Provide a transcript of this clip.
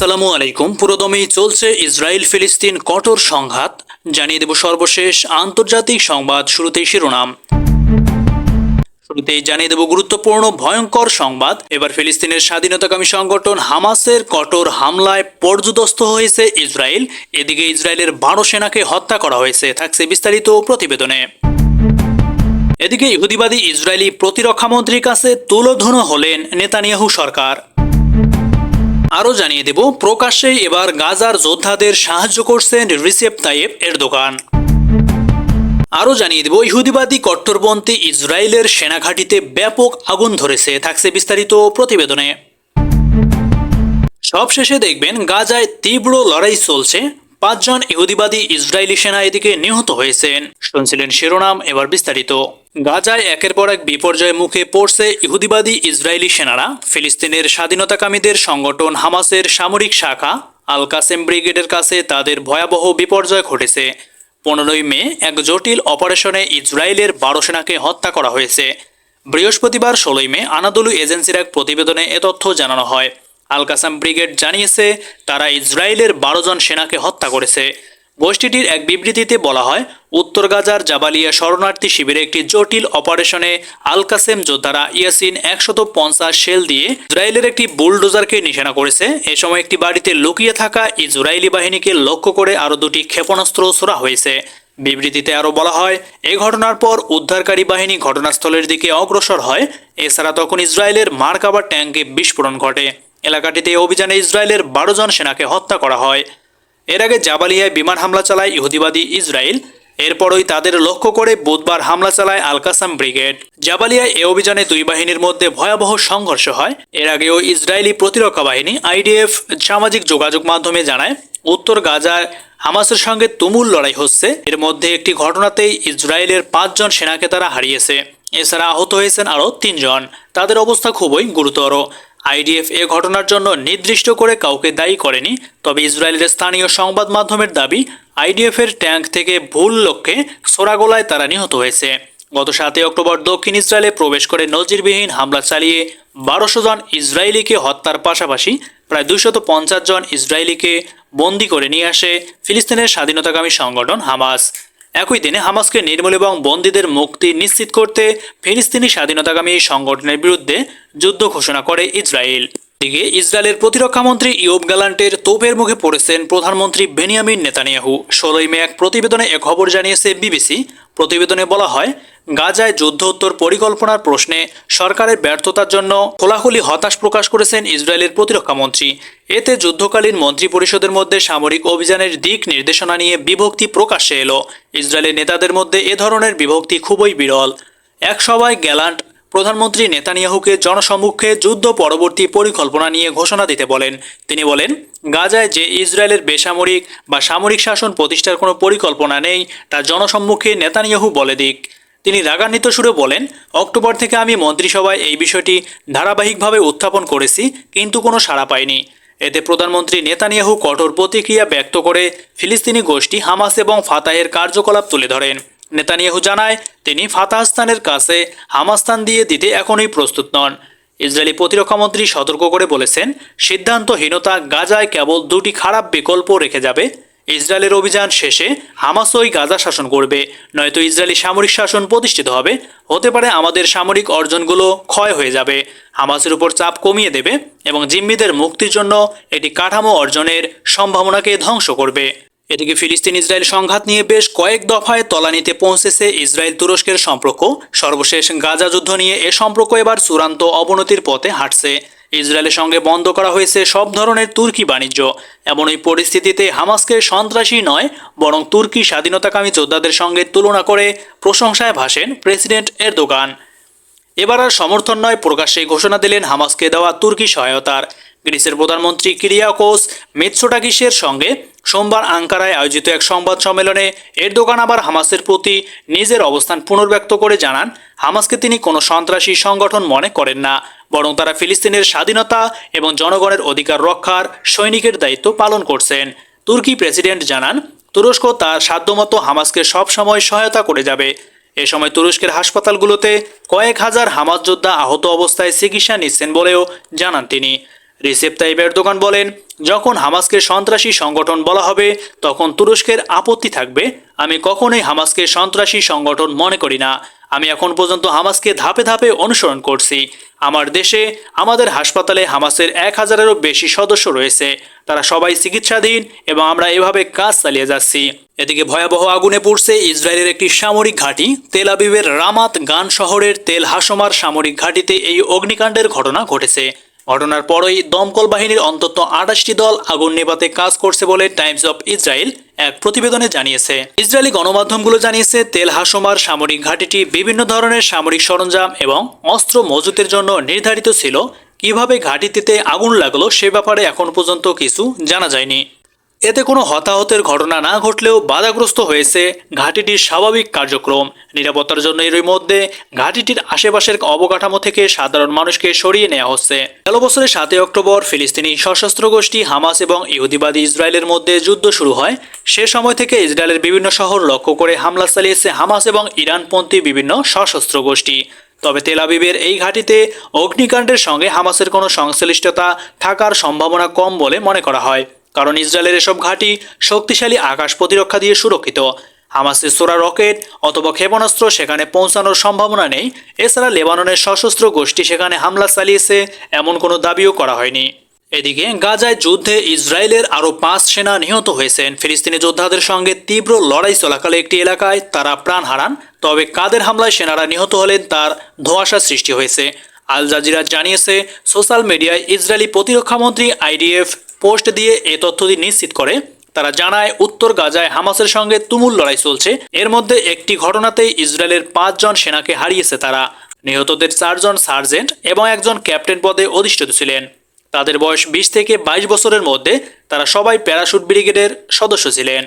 আসসালামু আলাইকুম। পুরোদমেই চলছে ইসরায়েল ফিলিস্তিন কঠোর সংঘাত। জানিয়ে দেব সর্বশেষ আন্তর্জাতিক সংবাদ শুরুতেই শিরোনাম। শুরুতেই জানিয়ে দেব গুরুত্বপূর্ণ ভয়ঙ্কর সংবাদ। এবার ফিলিস্তিনের স্বাধীনতাকামী সংগঠন হামাসের কঠোর হামলায় পর্যদস্ত হয়েছে ইসরায়েল। এদিকে ইসরায়েলের বারো সেনাকে হত্যা করা হয়েছে, থাকছে বিস্তারিত প্রতিবেদনে। এদিকে ইহুদিবাদী ইসরায়েলি প্রতিরক্ষামন্ত্রীর কাছে তুলোধুনো হলেন নেতানিয়াহু সরকার। আরও জানিয়ে দেব, প্রকাশ্যে এবার গাজার যোদ্ধাদের সাহায্য করছেন রিসেপ তায়েপ এর দোকান আরও জানিয়ে দেব, ইহুদিবাদী কট্টরপন্থী ইসরায়েলের সেনাঘাটিতে ব্যাপক আগুন ধরেছে, থাকছে বিস্তারিত প্রতিবেদনে। সবশেষে দেখবেন, গাজায় তীব্র লড়াই চলছে পাঁচজন ইহুদিবাদী ইসরায়েলি সেনা এদিকে নিহত হয়েছেন। শুনছিলেন শিরোনাম, এবার বিস্তারিত। গাজায় একের পর এক বিপর্যয়ের মুখে পড়ছে ইহুদিবাদী ইসরায়েলি সেনারা। ফিলিস্তিনের স্বাধীনতাকামীদের সংগঠন হামাসের সামরিক শাখা আল কাসেম ব্রিগেডের কাছে তাদের ভয়াবহ বিপর্যয় ঘটেছে। পনেরোই মে এক জটিল অপারেশনে ইসরায়েলের বারো সেনাকে হত্যা করা হয়েছে। বৃহস্পতিবার ষোলোই মে আনাদুলু এজেন্সির এক প্রতিবেদনে এ তথ্য জানানো হয়। আল কাসাম ব্রিগেড জানিয়েছে, তারা ইসরায়েলের বারো জন সেনাকে হত্যা করেছে। গোষ্ঠীটির এক বিবৃতিতে বলা হয়, উত্তর গাজার জাবালিয়া শরণার্থী শিবিরে একটি জটিল অপারেশনে আল কাসেম যোদ্ধারা ইয়াসিন একশত পঞ্চাশ শেল দিয়ে ইসরায়েলের একটি বুলডোজারকে নিশানা করেছে। এ সময় একটি বাড়িতে লুকিয়ে থাকা ইসরায়েলি বাহিনীকে লক্ষ্য করে আরও দুটি ক্ষেপণাস্ত্র ছোড়া হয়েছে। বিবৃতিতে আরও বলা হয়, এ ঘটনার পর উদ্ধারকারী বাহিনী ঘটনাস্থলের দিকে অগ্রসর হয়। এছাড়া তখন ইসরায়েলের মার্কাবার ট্যাঙ্কে বিস্ফোরণ ঘটে। এলাকাটিতে অভিযানে ইসরায়েলের বারো জন সেনাকে হত্যা করা হয়। এর আগে জাবালিয়ায় বিমান হামলা চালায় ইহুদিবাদী ইসরায়েল। এরপরই তাদের লক্ষ্য করে বুধবার হামলা চালায় আলকাসাম ব্রিগেড। জাবালিয়ায় এ অভিযানে দুই বাহিনীর মধ্যে ভয়াবহ সংঘর্ষ হয়। এর আগেও ইসরায়েলি প্রতিরক্ষা বাহিনী আইডিএফ সামাজিক যোগাযোগ মাধ্যমে জানায়, উত্তর গাজার হামাসের সঙ্গে তুমুল লড়াই হচ্ছে। এর মধ্যে একটি ঘটনাতেই ইসরায়েলের পাঁচজন সেনাকে তারা হারিয়েছে। এছাড়া আহত হয়েছেন আরও তিনজন। তাদের অবস্থা খুবই গুরুতর। আইডিএফ এ ঘটনার জন্য নির্দিষ্ট করে কাউকে দায়ী করেনি, তবে ইসরায়েলের স্থানীয় সংবাদ মাধ্যমের দাবি আইডিএফের ট্যাঙ্ক থেকে ভুল লক্ষ্যে সোরাগোলায় তারা নিহত হয়েছে। গত সাতই অক্টোবর দক্ষিণ ইসরায়েলে প্রবেশ করে নজিরবিহীন হামলা চালিয়ে বারোশো জন ইসরায়েলিকে হত্যার পাশাপাশি প্রায় দুশত পঞ্চাশ জন ইসরায়েলিকে বন্দি করে নিয়ে আসে ফিলিস্তিনের স্বাধীনতাকামী সংগঠন হামাস। একই দিনে হামাসকে নির্মূল এবং বন্দীদের মুক্তি নিশ্চিত করতে ফিলিস্তিনি স্বাধীনতাগামী সংগঠনের বিরুদ্ধে যুদ্ধ ঘোষণা করে ইসরায়েল। দিকে ইসরায়েলের প্রতিরক্ষামন্ত্রী ইউব গ্যালান্টের তোপের মুখে পড়েছেন প্রধানমন্ত্রী বেনিয়ামিন নেতানিয়াহু। ষোলোই মে এক প্রতিবেদনে এ খবর জানিয়েছে বিবিসি প্রতিবেদনে বলা হয়, গাজায় যুদ্ধোত্তর পরিকল্পনার প্রশ্নে সরকারের ব্যর্থতার জন্য খোলাখুলি হতাশ প্রকাশ করেছেন ইসরায়েলের প্রতিরক্ষা মন্ত্রী। এতে যুদ্ধকালীন মন্ত্রী পরিষদের মধ্যে সামরিক অভিযানের দিক নির্দেশনা নিয়ে বিভক্তি প্রকাশ্যে এলো। ইসরায়েলের নেতাদের মধ্যে এ ধরনের বিভক্তি খুবই বিরল। এক সভায় গ্যালান্ট প্রধানমন্ত্রী নেতানিয়াহুকে জনসম্মুখে যুদ্ধ পরবর্তী পরিকল্পনা নিয়ে ঘোষণা দিতে বলেন। তিনি বলেন, গাজায় যে ইসরায়েলের বেসামরিক বা সামরিক শাসন প্রতিষ্ঠার কোনো পরিকল্পনা নেই, তা জনসম্মুখে নেতানিয়াহু বলে দিক। তিনি রাগান্বিত সুরে বলেন, অক্টোবর থেকে আমি মন্ত্রিসভায় এই বিষয়টি ধারাবাহিকভাবে উত্থাপন করেছি, কিন্তু কোনো সাড়া পাইনি। এতে প্রধানমন্ত্রী নেতানিয়াহু কঠোর প্রতিক্রিয়া ব্যক্ত করে ফিলিস্তিনি গোষ্ঠী হামাস এবং ফাতাহের কার্যকলাপ তুলে ধরেন। নেতানিয়াহু জানায়, তিনি ফাতাহস্তানের কাছে হামাস্তান দিয়ে দিতে এখনই প্রস্তুত নন। ইসরায়েলি প্রতিরক্ষামন্ত্রী সতর্ক করে বলেছেন, সিদ্ধান্তহীনতা গাজায় কেবল দুটি খারাপ বিকল্প রেখে যাবে। ইসরায়েলের অভিযান শেষে হামাসই গাজা শাসন করবে, নয়তো ইসরায়েলি সামরিক শাসন প্রতিষ্ঠিত হবে। হতে পারে আমাদের সামরিক অর্জনগুলো ক্ষয় হয়ে যাবে। হামাসের উপর চাপ কমিয়ে দেবে এবং জিম্মিদের মুক্তির জন্য এটি কাঠামো অর্জনের সম্ভাবনাকে ধ্বংস করবে। এদিকে ফিলিস্তিন ইসরায়েল সংঘাত নিয়ে বেশ কয়েক দফায় তলানিতে পৌঁছেছে ইসরায়েল তুরস্কের সম্পর্ক। সর্বশেষ গাজা যুদ্ধ নিয়ে এ সম্পর্ক এবার চূড়ান্ত অবনতির পথে হাঁটছে। ইসরায়েলের সঙ্গে বন্ধ করা হয়েছে সব ধরনের তুর্কি বাণিজ্য। এমন এই পরিস্থিতিতে হামাসকে সন্ত্রাসী নয়, বরং তুর্কি স্বাধীনতাকামী যোদ্ধাদের সঙ্গে তুলনা করে প্রশংসায় ভাসেন প্রেসিডেন্ট এরদোগান। এবার আর সমর্থন নয় প্রকাশ্যে ঘোষণা দিলেন হামাসকে দেওয়া তুর্কি সহায়তার। গ্রিসের প্রধানমন্ত্রী কিরিয়াকোস মিৎসোটাকিসের সঙ্গে সোমবার আঙ্কারায় আয়োজিত এক সংবাদ সম্মেলনে এরদোগান আবার হামাসের প্রতি নিজের অবস্থান পুনর্ব্যক্ত করে জানান, হামাসকে তিনি কোনো সন্ত্রাসী সংগঠন মনে করেন না, বরং তারা ফিলিস্তিনের স্বাধীনতা এবং জনগণের অধিকার রক্ষার সৈনিকের দায়িত্ব পালন করছেন। তুর্কি প্রেসিডেন্ট জানান, তুরস্ক তার সাধ্যমতো হামাসকে সবসময় সহায়তা করে যাবে। এ সময় তুরস্কের হাসপাতালগুলোতে কয়েক হাজার হামাজ যোদ্ধা আহত অবস্থায় চিকিৎসা নিচ্ছেন বলেও জানান তিনি। রিসেপ তাইব এরদোগান বলেন, যখন হামাজকে সন্ত্রাসী সংগঠন বলা হবে, তখন তুরস্কের আপত্তি থাকবে। আমি কখনোই হামাজকে সন্ত্রাসী সংগঠন মনে করি না। আমি এখন পর্যন্ত হামাসকে ধাপে ধাপে অনুসরণ করছি। আমার দেশে, আমাদের হাসপাতালে হামাসের এক হাজারেরও বেশি সদস্য রয়েছে। তারা সবাই চিকিৎসাধীন এবং আমরা এভাবে কাজ চালিয়ে যাচ্ছি। এদিকে ভয়াবহ আগুনে পড়ছে ইসরায়েলের একটি সামরিক ঘাঁটি। তেল আবিবের রামাত গান শহরের তেল হাসমার সামরিক ঘাঁটিতে এই অগ্নিকাণ্ডের ঘটনা ঘটেছে। ঘটনার পরই দমকল বাহিনীর অন্তত আঠাশটি দল আগুন নেভাতে কাজ করছে বলে টাইমস অব ইসরায়েল এক প্রতিবেদনে জানিয়েছে। ইসরায়েলি গণমাধ্যমগুলো জানিয়েছে, তেল হাসমার সামরিক ঘাঁটিটি বিভিন্ন ধরনের সামরিক সরঞ্জাম এবং অস্ত্র মজুতের জন্য নির্ধারিত ছিল। কীভাবে ঘাঁটিটিতে আগুন লাগল সে ব্যাপারে এখন পর্যন্ত কিছু জানা যায়নি। এতে কোনো হতাহতের ঘটনা না ঘটলেও বাধাগ্রস্ত হয়েছে ঘাঁটিটির স্বাভাবিক কার্যক্রম। নিরাপত্তার জন্য এরই মধ্যে ঘাঁটিটির আশেপাশের অবকাঠামো থেকে সাধারণ মানুষকে সরিয়ে নেওয়া হচ্ছে। গেল বছরের সাতই অক্টোবর ফিলিস্তিনি সশস্ত্র গোষ্ঠী হামাস এবং ইহুদিবাদী ইসরায়েলের মধ্যে যুদ্ধ শুরু হয়। সে সময় থেকে ইসরায়েলের বিভিন্ন শহর লক্ষ্য করে হামলা চালিয়েছে হামাস এবং ইরানপন্থী বিভিন্ন সশস্ত্র গোষ্ঠী। তবে তেল আবিবের এই ঘাঁটিতে অগ্নিকাণ্ডের সঙ্গে হামাসের কোনো সংশ্লিষ্টতা থাকার সম্ভাবনা কম বলে মনে করা হয়। কারণ ইসরায়েলের এসব ঘাঁটি শক্তিশালী আকাশ প্রতিরক্ষা দিয়ে সুরক্ষিত। হামাসের সোরা রকেট অথবা ক্ষেপণাস্ত্র সেখানে পৌঁছানোর সম্ভাবনা নেই। এছাড়া লেবাননের সশস্ত্র গোষ্ঠী সেখানে হামলা চালিয়েছে এমন কোনো দাবিও করা হয়নি। এদিকে গাজায় যুদ্ধে ইসরায়েলের আরও পাঁচ সেনা নিহত হয়েছেন। ফিলিস্তিনি যোদ্ধাদের সঙ্গে তীব্র লড়াই চলাকালে একটি এলাকায় তারা প্রাণ হারান, তবে কাদের হামলায় সেনারা নিহত হলেন তার ধোঁয়াশা সৃষ্টি হয়েছে। আল জাজিরা জানিয়েছে, সোশ্যাল মিডিয়ায় ইসরায়েলি প্রতিরক্ষামন্ত্রী আইডিএফ পোস্ট দিয়ে এ তথ্যটি নিশ্চিত করে, তারা জানায়, উত্তর গাজায় হামাসের সঙ্গে তুমুল লড়াই চলছে। এর মধ্যে একটি ঘটনাতেই ইসরায়েলের পাঁচজন সেনাকে হারিয়েছে তারা। নিহতদের চারজন সার্জেন্ট এবং একজন ক্যাপ্টেন পদে অধিষ্ঠিত ছিলেন। তাদের বয়স বিশ থেকে বাইশ বছরের মধ্যে তারা সবাই প্যারাশুট ব্রিগেডের সদস্য ছিলেন।